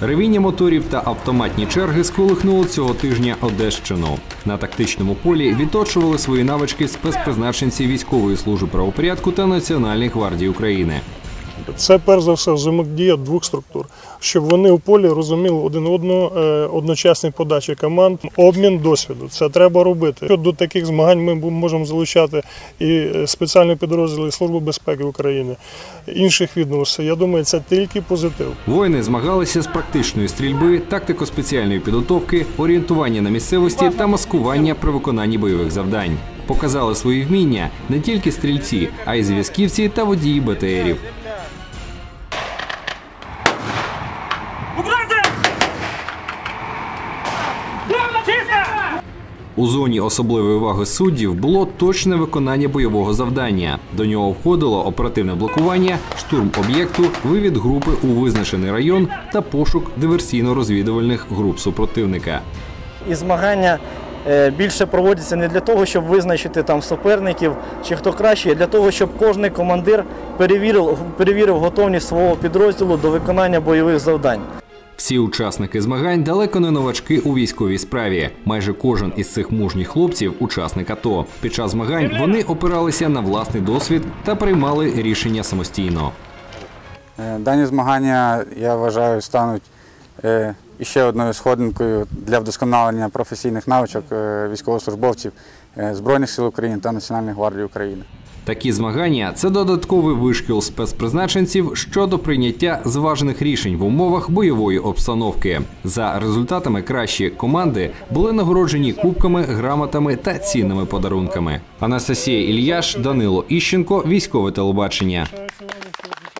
Ревіння моторів та автоматні черги сколихнули цього тижня Одещину. На тактичному полі відточували свої навички спецпризначенці військової служби правопорядку та Національної гвардії України. Це перш за все взаємодія двох структур, щоб вони у полі розуміли один одного е, одночасні подачі команд, обмін досвіду. Це треба робити. До таких змагань ми можемо залучати і е, спеціальні підрозділи Служби безпеки України, інших відомств. Я думаю, це тільки позитив. Воїни змагалися з практичної стрільби, тактико-спеціальної підготовки, орієнтування на місцевості та маскування при виконанні бойових завдань. Показали свої вміння не тільки стрільці, а й зв'язківці та водії БТРів. У зоні особливої уваги суддів було точне виконання бойового завдання. До нього входило оперативне блокування, штурм об'єкту, вивід групи у визначений район та пошук диверсійно-розвідувальних груп супротивника. І змагання е, більше проводяться не для того, щоб визначити там суперників чи хто краще, а для того, щоб кожен командир перевірив, перевірив готовність свого підрозділу до виконання бойових завдань. Всі учасники змагань далеко не новачки у військовій справі. Майже кожен із цих мужніх хлопців учасник АТО. Під час змагань вони опиралися на власний досвід та приймали рішення самостійно. Е, Дані змагання, я вважаю, стануть е, іще одною сходинкою для вдосконалення професійних навичок е, військовослужбовців Збройних сил України та Національної гвардії України. Такі змагання це додатковий вишкіл спецпризначенців щодо прийняття зважених рішень в умовах бойової обстановки. За результатами кращі команди були нагороджені кубками, грамотами та цінними подарунками. Анастасія Ільяш, Данило Іщенко, військове телебачення.